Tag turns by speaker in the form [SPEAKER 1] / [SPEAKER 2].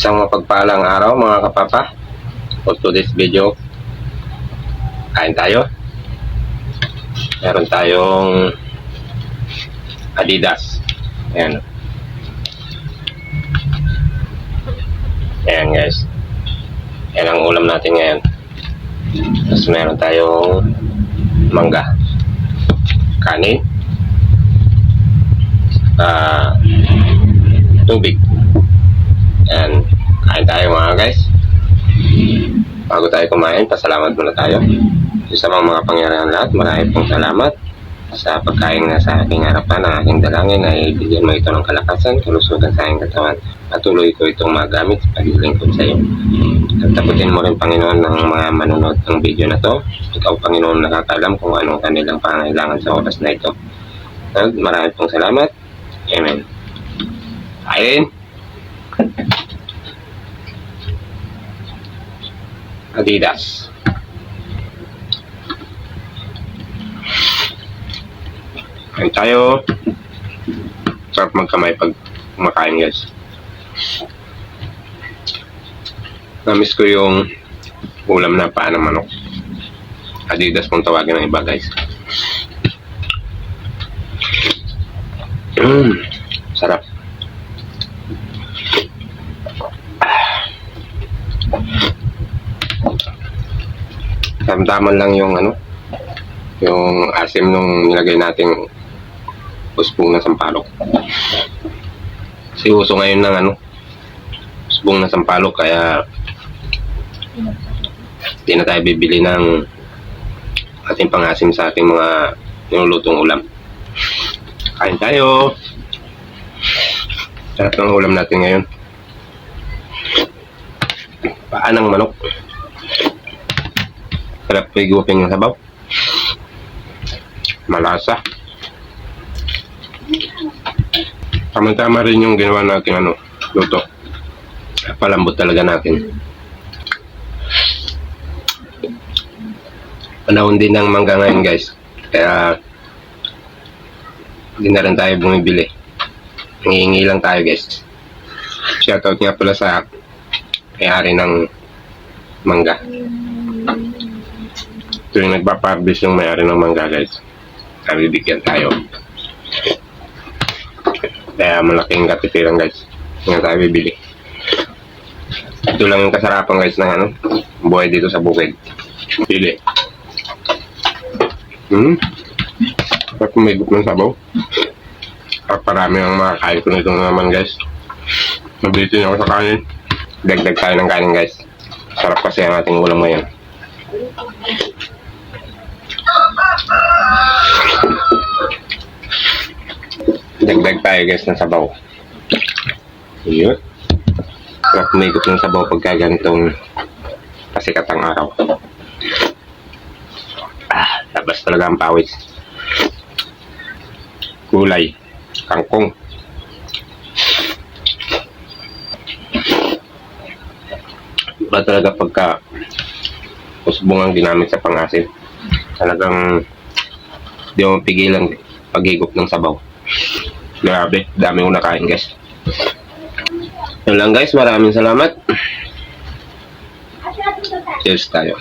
[SPEAKER 1] Isang mapagpalang araw mga kapapa. For today's video, kain tayo. Meron tayong Adidas. Ayan. Ayan guys. Yan ang ulam natin ngayon. Tapos meron tayong mangga. Kanin. Ah, tubig. Yan. Kain tayo mga guys. Bago tayo kumain, pasalamat muna tayo. Sa mga mga pangyarihan lahat, marami pong salamat sa pagkain na sa aking harapan ang aking dalangin ay bigyan mo ito ng kalakasan, kalusugan sa aking katawan. Patuloy ko itong magamit sa paglilingkod sa iyo. At taputin mo rin Panginoon ng mga manonood ng video na to. Ikaw Panginoon nakakalam kung anong kanilang pangailangan sa oras na ito. At marami pong salamat. Amen. Ayun. Adidas. Kain tayo. Sarap magkamay pag kumakain guys. Namiss ko yung ulam na paa ng manok. Adidas kung tawagin ng iba guys. Mm, sarap. Damdaman lang yung ano, yung asim nung nilagay nating usbong na sampalok. Kasi uso ngayon ng ano, usbong na sampalok kaya hindi na tayo bibili ng ating pangasim sa ating mga nilulutong ulam. Kain tayo! Sarap ng ulam natin ngayon. Paan ng manok. Sarap higupin yung sabaw. Malasa. Tama-tama rin yung ginawa natin ano, luto. Palambot talaga natin. Panahon din ng mangga ngayon guys. Kaya hindi na rin tayo bumibili. Nangihingi lang tayo guys. Shoutout nga pala sa may-ari ng mangga. Ito yung nagpaparbis yung may-ari ng mangga guys. Nabibigyan tayo. Kaya malaking katipiran guys. Na tayo bibili. Ito lang yung kasarapan guys ng ano, buhay dito sa bukid. Pili. Hmm? Sarap umigop ng sabaw. Parami ang makakain ko nito naman guys. Nabitin ako sa kanin. Dagdag tayo ng kanin guys. Sarap kasi ang ating ulam ngayon. Dagdag tayo guys ng sabaw. Yun. Sarap umigop ng sabaw pagka ganitong pasikatang araw. Ah, labas talaga ang pawis. Gulay. Kangkong. Iba talaga pagka usbong ang ginamit sa pangasin. Talagang di mo pigilan paghigop ng sabaw. Grabe, dami ko nakain guys. Yun lang guys, maraming salamat. Cheers tayo.